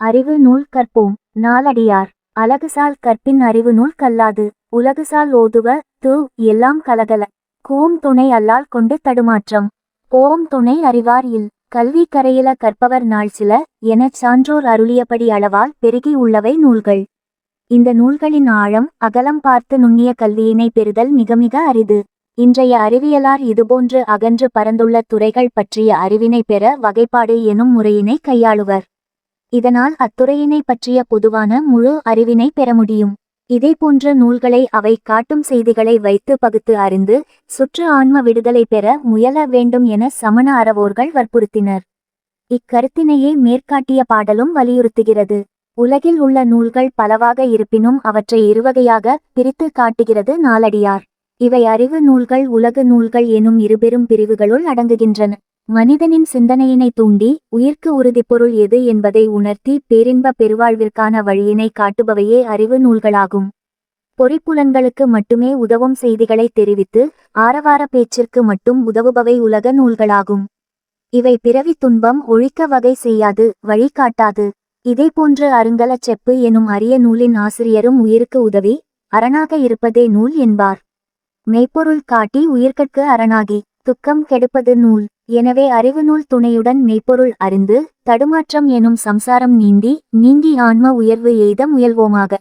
அறிவு நூல் கற்போம். நாலடியார் அழகுசால் கற்பின் அறிவு நூல் கல்லாது. உலகுசால் ஓதுவ து எல்லாம் கலகல. கோம் துணை அல்லால் கொண்டு தடுமாற்றம். ஓம் துணை அறிவார் இல். கல்வி கரையில கற்பவர் நாள் சில எனச் சான்றோர் அருளியபடி அளவால் பெருகி உள்ளவை நூல்கள். இந்த நூல்களின் ஆழம் அகலம் பார்த்து நுண்ணிய கல்வியினை பெறுதல் மிக மிக அரிது. இன்றைய அறிவியலார் இதுபோன்று அகன்று பரந்துள்ள துறைகள் பற்றிய அறிவினை பெற வகைப்பாடு எனும் முறையினை கையாளுவர். இதனால் அத்துறையினை பற்றிய பொதுவான முழு அறிவினை பெற முடியும். இதேபோன்ற நூல்களை அவை காட்டும் செய்திகளை வைத்து பகுத்து அறிந்து சுற்று ஆன்ம விடுதலை பெற முயல வேண்டும் என சமண அறவோர்கள் வற்புறுத்தினர். இக்கருத்தினையே மேற்காட்டிய பாடலும் வலியுறுத்துகிறது. உலகில் உள்ள நூல்கள் பலவாக இருப்பினும் அவற்றை இருவகையாக பிரித்து காட்டுகிறது நாலடியார் இவை அறிவு நூல்கள் உலகு நூல்கள் எனும் இருபெரும் பிரிவுகளுள் அடங்குகின்றன. மனிதனின் சிந்தனையினை தூண்டி உயிர்க்கு உறுதிப்பொருள் எது என்பதை உணர்த்தி பேரின்ப பெருவாழ்விற்கான வழியினை காட்டுபவையே அறிவு நூல்களாகும். பொறிப்புலன்களுக்கு மட்டுமே உதவும் செய்திகளை தெரிவித்து ஆரவார பேச்சிற்கு மட்டும் உதவுபவை உலக நூல்களாகும். இவை பிறவி துன்பம் ஒழிக்க வகை செய்யாது வழிகாட்டாது. இதேபோன்று அருங்கலச் செப்பு எனும் அரிய நூலின் ஆசிரியரும் உயிருக்கு உதவி அரணாக இருப்பதே நூல் என்பார். மெய்ப்பொருள் காட்டி உயிர்கட்கு அரணாகி துக்கம் கெடுப்பது நூல். எனவே அறிவுநூல் துணையுடன் மெய்ப்பொருள் அறிந்து தடுமாற்றம் எனும் சம்சாரம் நீந்தி நீங்கி ஆன்ம உயர்வு எய்த முயல்வோமாக.